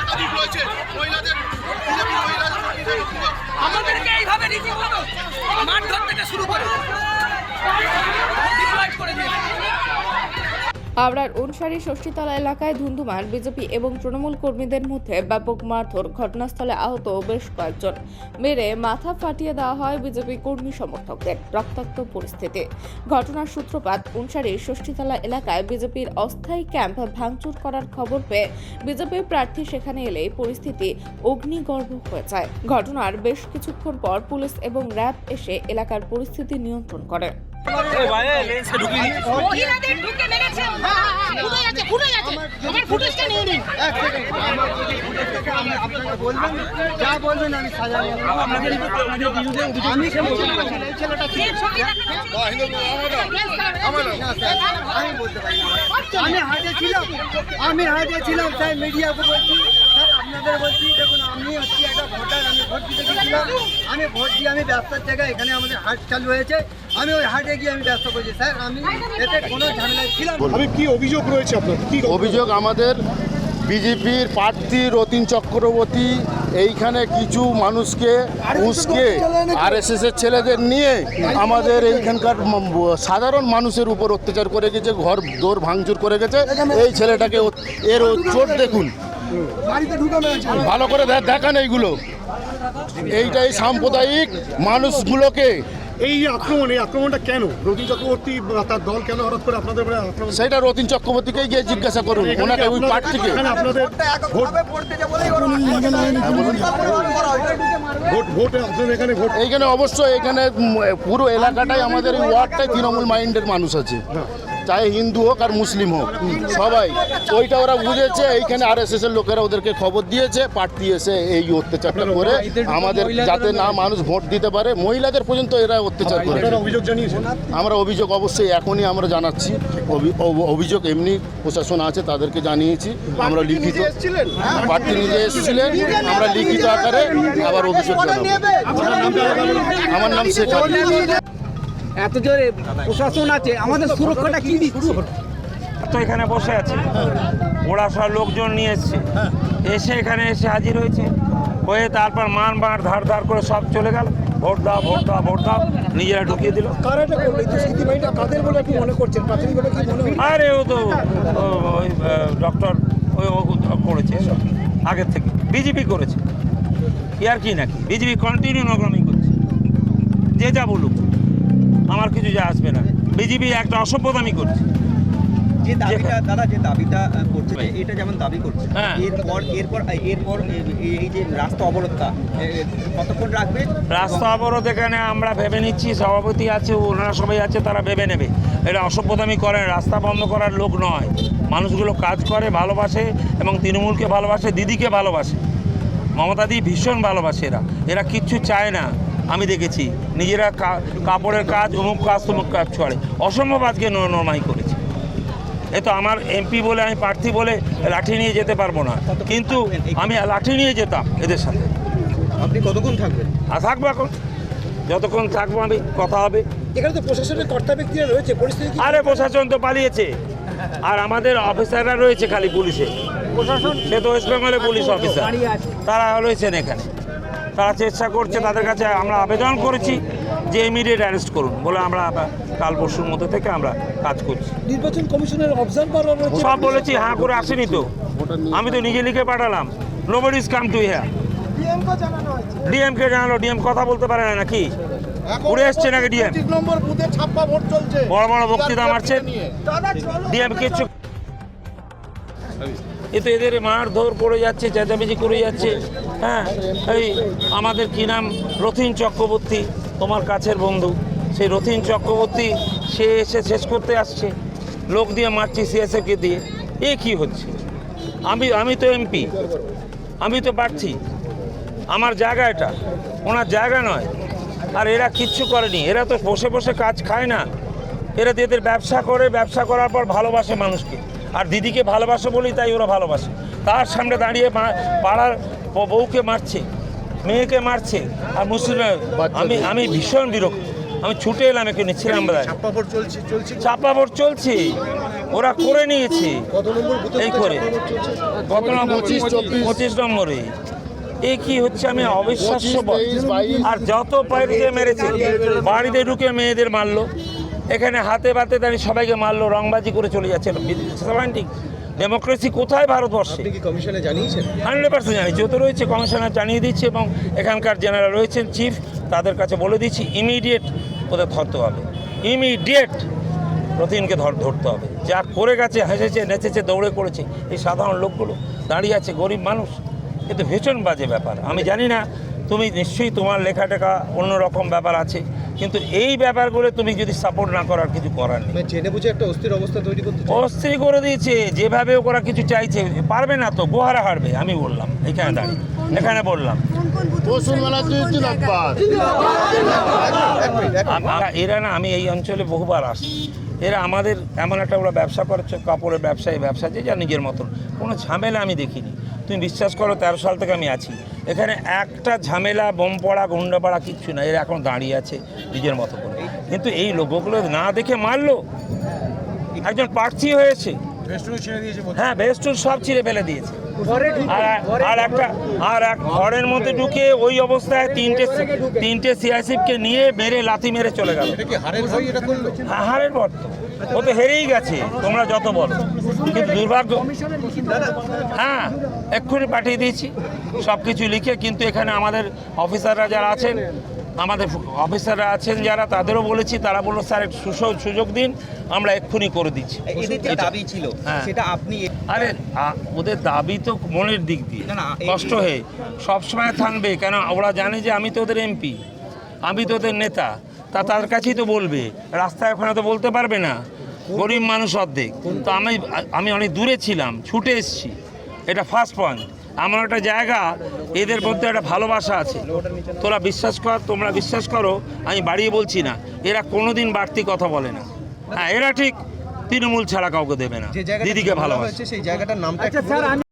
একাধিক রয়েছে। মহিলাদের হাওড়ার অনুসারী ষষ্ঠীতলা এলাকায় ধুন্ধুমার বিজেপি এবং তৃণমূল কর্মীদের মধ্যে ব্যাপক মারধর, ঘটনাস্থলে আহত বেশ কয়েকজন। মেরে মাথা ফাটিয়ে দেওয়া হয় বিজেপি কর্মী সমর্থকদের রক্তাক্ত পরিস্থিতি। ঘটনার সূত্রপাত, অনুসারী ষষ্ঠীতলা এলাকায় বিজেপির অস্থায়ী ক্যাম্প ভাঙচুর করার খবর পেয়ে বিজেপি প্রার্থী সেখানে এলে পরিস্থিতি অগ্নিগর্ভ হয়ে যায়। ঘটনার বেশ কিছুক্ষণ পর পুলিশ এবং র্যাব এসে এলাকার পরিস্থিতি নিয়ন্ত্রণ করে। মহিলাদের ঢুকে মেরেছে। ফুটে গেছে ফুটে যাচ্ছে আমি হাটে ছিলাম আমি হাটে ছিলাম তাই মিডিয়াকে বলছি স্যার আপনাদের বলছি দেখুন আমি হচ্ছি একটা ভোটার আমি ভোট দিতে গেছিলাম আমি ভোট দিয়ে আমি ব্যবসার জায়গায় এখানে আমাদের হাট চালু হয়েছে আমি ওই হাটে গিয়ে আমি ব্যবসা করছি স্যার আমি এতে কোনো ঝামেলায় ছিলাম। আমি কি অভিযোগ রয়েছে আপনার কি অভিযোগ আমাদের বিজেপির প্রার্থী রতিন চক্রবর্তী এইখানে কিছু মানুষকে উস্কে আর এস এর ছেলেদের নিয়ে আমাদের এইখানকার সাধারণ মানুষের উপর অত্যাচার করে গেছে ঘর দৌড় ভাঙচুর করে গেছে। এই ছেলেটাকে এর চোট দেখুন। ভালো করে দেখান এইগুলো। এইটাই সাম্প্রদায়িক মানুষগুলোকে এই আক্রমণ এই আক্রমণটা কেন? রতিন চক্রবর্তী বা তার দল কেন হঠাৎ করে আপনাদের উপরে আক্রমণ সেটা রতিন চক্রবর্তীকে গিয়ে জিজ্ঞাসা করুন। এখানে ওনাকে ওই আপনাদের- থেকে আপনাদের ভোট ভোট ভোট আপনাদের এখানে ভোট এইখানে অবশ্যই এখানে পুরো এলাকাটাই আমাদের এই ওয়ার্ডটাই তৃণমূল মাইন্ডের মানুষ আছে। চাই হিন্দু হোক আর মুসলিম হোক সবাই। ওইটা ওরা বুঝেছে এইখানে আর এস এর লোকেরা ওদেরকে খবর দিয়েছে প্রার্থী এসে এই অত্যাচারটা করে আমাদের যাতে না মানুষ ভোট দিতে পারে মহিলাদের পর্যন্ত এরা অত্যাচার করে আমরা অভিযোগ অবশ্যই এখনই আমরা জানাচ্ছি অভিযোগ এমনি প্রশাসন আছে তাদেরকে জানিয়েছি। আমরা লিখিত প্রার্থী নিজে এসেছিলেন আমরা লিখিত আকারে আবার অভিযোগ জানাব। আমার নাম শেখ। এত জোরে প্রশাসন আছে আমাদের সুরক্ষাটা কি দিচ্ছে? তো এখানে বসে আছে। ওরা সব লোকজন নিয়ে এসছে। এসে এখানে এসে হাজির হয়েছে। হয়ে তারপর মান মার ধার ধার করে সব চলে গেল। ভোট দাও ভোট দাও ভোট দাও। নিজেরা ঢুকিয়ে দিল। কারা এটা করল? এই স্মৃতিবাহিনীটা কাদের বলে মনে করছেন? প্রাথমিকভাবে কি মনে হয় আরে ও তো ওই ডক্টর ওই করেছে সব আগের থেকে। বিজেপি করেছে। ইয়ার কি নাকি? বিজেপি কন্টিনিউ নগ্রামি করছে। যে যা বলুক। আমার কিছু যা আসবে না। বিজেপি একটা অসভ্যতামি করছে। যে দাবিটা দাদা যে দাবিটা করছে এটা যেমন দাবি করছে। এরপর এরপর এরপর এ- এ- এই যে রাস্তা অবরোধটা কতক্ষণ রাখবে? রাস্তা অবরোধ এখানে আমরা ভেবে নিচ্ছি সভাপতি আছে ওনারা সবাই আছে তারা ভেবে নেবে। এটা অসভ্যতামি করেন রাস্তা বন্ধ করার লোক নয়। মানুষগুলো কাজ করে ভালোবাসে এবং তৃণমূলকে ভালোবাসে দিদিকে ভালোবাসে। মমতাদি ভীষণ ভালোবাসে এরা। এরা কিচ্ছু চায় না। আমি দেখেছি। নিজেরা কা- কাপড়ের কাজ অমুক কাজ তমুক কাজ করে। অসম্ভব আজকে নরমাই করেছে। এ তো আমার এমপি বলে আমি প্রার্থী বলে লাঠি নিয়ে যেতে পারব না। কিন্তু আমি লাঠি নিয়ে যেতাম এদের সাথে। আপনি কতক্ষণ থাকবেন? আর থাকব এখন। যতক্ষণ থাকব আমি কথা হবে। এখানে তো প্রশাসনের কর্তা ব্যক্তিরা রয়েছে পরিস্থিতি আরে প্রশাসন তো পালিয়েছে। আর আমাদের অফিসাররা রয়েছে খালি পুলিশে। প্রশাসন সে তো ওয়েস্ট বেঙ্গলের পুলিশ অফিসার। তারা রয়েছেন এখানে। তারা চেষ্টা করছে তাদের কাছে আমরা আবেদন করেছি যে ইমিডিয়েট অ্যারেস্ট করুন বলে আমরা কাল পরশুর মধ্যে থেকে আমরা কাজ করছি। নির্বাচন কমিশনের অবজারভার সব বলেছি হ্যাঁ করে আসেনি তো। আমি তো নিজে লিখে পাঠালাম nobody is come to here DMK জানালো ডিএম কথা বলতে পারে না নাকি? উড়ে এসছে নাকি ডিএম বড় বড় বক্তৃতা মারছেন ডিএম কিচ্ছু এ তো এদের মার ধর পড়ে যাচ্ছে চেঁচামেচি করে যাচ্ছে। হ্যাঁ এই আমাদের কি নাম? রথিন চক্রবর্তী, তোমার কাছের বন্ধু। সেই রথিন চক্রবর্তী, সে এসে শেষ করতে আসছে। লোক দিয়ে মারছি সিএসএফকে দিয়ে। এ কি হচ্ছে? আমি আমি তো এমপি আমি তো প্রার্থী। আমার জায়গা এটা। ওনার জায়গা নয়। আর এরা কিচ্ছু করেনি। এরা তো বসে বসে কাজ খায় না। এরা এদের ব্যবসা করে, ব্যবসা করার পর ভালোবাসে মানুষকে। আর দিদিকে ভালোবাসে বলেই তাই ওরা ভালোবাসে। তার সামনে দাঁড়িয়ে পাড়ার বউকে মারছে মেয়েকে মারছে আর মুসলিম আমি আমি ভীষণ বিরক্ত। আমি ছুটে এলাম এখানে ছিলাম ভোট চলছে চলছে চাপা ভোট চলছে। ওরা করে নিয়েছে। কত নম্বর বুথে এই করে। কত নম্বর? পঁচিশ নম্বরে। এ কি হচ্ছে? আমি অবিশ্বাস্য আর যত বাইরে মেরেছে বাড়িতে ঢুকে মেয়েদের মারলো। এখানে হাতে বাতে দাঁড়িয়ে সবাইকে মারলো রংবাজি করে চলে যাচ্ছে। ঠিক ডেমোক্রেসি কোথায় ভারতবর্ষে? কি কমিশনে জানিয়েছেন? হান্ড্রেড পার্সেন্ট জানি যত রয়েছে কমিশনার জানিয়ে দিচ্ছে এবং এখানকার জেনারেল রয়েছেন চিফ তাদের কাছে বলে দিচ্ছি ইমিডিয়েট ওদের ধরতে হবে। ইমিডিয়েট রতিনকে ধর ধরতে হবে। যা করে গেছে হেসেছে নেচেছে দৌড়ে করেছে এই সাধারণ লোকগুলো দাঁড়িয়ে আছে গরিব মানুষ। এ তো ভীষণ বাজে ব্যাপার। আমি জানি না তুমি নিশ্চয়ই তোমার লেখা টেখা অন্যরকম ব্যাপার আছে। কিন্তু এই ব্যাপারগুলো তুমি যদি সাপোর্ট না করার কিছু করার নেই। মানে জেনে বুঝে একটা অস্থির অবস্থা তৈরি করতে অস্থির করে দিয়েছে যেভাবে ওরা কিছু চাইছে পারবে না তো গোহারা হারবে আমি বললাম এখানে দাঁড়িয়ে এখানে বললাম। এরা না আমি এই অঞ্চলে বহুবার আসি এরা আমাদের এমন একটা ওরা ব্যবসা করছে, কাপড়ের ব্যবসায়ী ব্যবসা, যে যা নিজের মতন। কোনো ঝামেলা আমি দেখিনি। তুমি বিশ্বাস করো, তেরো সাল থেকে আমি আছি। এখানে একটা ঝামেলা, বোম পড়া, গুন্ডা পড়া, কিচ্ছু না। এরা এখন দাঁড়িয়ে আছে নিজের মতো করে। কিন্তু এই লোকগুলো না দেখে মারলো। একজন প্রার্থী হয়েছে। হ্যাঁ বেস্টুন সব ছিঁড়ে ফেলে দিয়েছে। আর আর একটা আর এক ঘরের মধ্যে ঢুকে ওই অবস্থায় তিনটে তিনটে সিআইসিফকে নিয়ে মেরে লাথি মেরে চলে গেল। হ্যাঁ, হারের পর ও তো হেরেই গেছে তোমরা যত বলো। কিন্তু দুর্ভাগ্য হ্যাঁ এক্ষুনি পাঠিয়ে দিয়েছি। সব কিছু লিখে কিন্তু এখানে আমাদের অফিসাররা যারা আছেন আমাদের অফিসাররা আছেন যারা তাদেরও বলেছি তারা বলল স্যার সুযোগ দিন আমরা এক্ষুনি করে দিচ্ছি। দাবি ছিল হ্যাঁ। সেটা আপনি আরে ওদের দাবি তো মনের দিক দিয়ে। কষ্ট হয়ে। সবসময় থাকবে কেন ওরা জানে যে আমি তো ওদের এমপি। আমি তো ওদের নেতা। তা তার কাছেই তো বলবে। রাস্তায় ওখানে তো বলতে পারবে না। গরিব মানুষ অর্ধেক। তো আমি আমি অনেক দূরে ছিলাম ছুটে এসছি। এটা ফার্স্ট পয়েন্ট আমার একটা জায়গা এদের মধ্যে একটা ভালোবাসা আছে। তোরা বিশ্বাস কর তোমরা বিশ্বাস করো আমি বাড়িয়ে বলছি না। এরা কোনোদিন বাড়তি কথা বলে না। হ্যাঁ এরা ঠিক তৃণমূল ছাড়া কাউকে দেবে না। দিদিকে ভালোবাসে। সেই জায়গাটার নামটা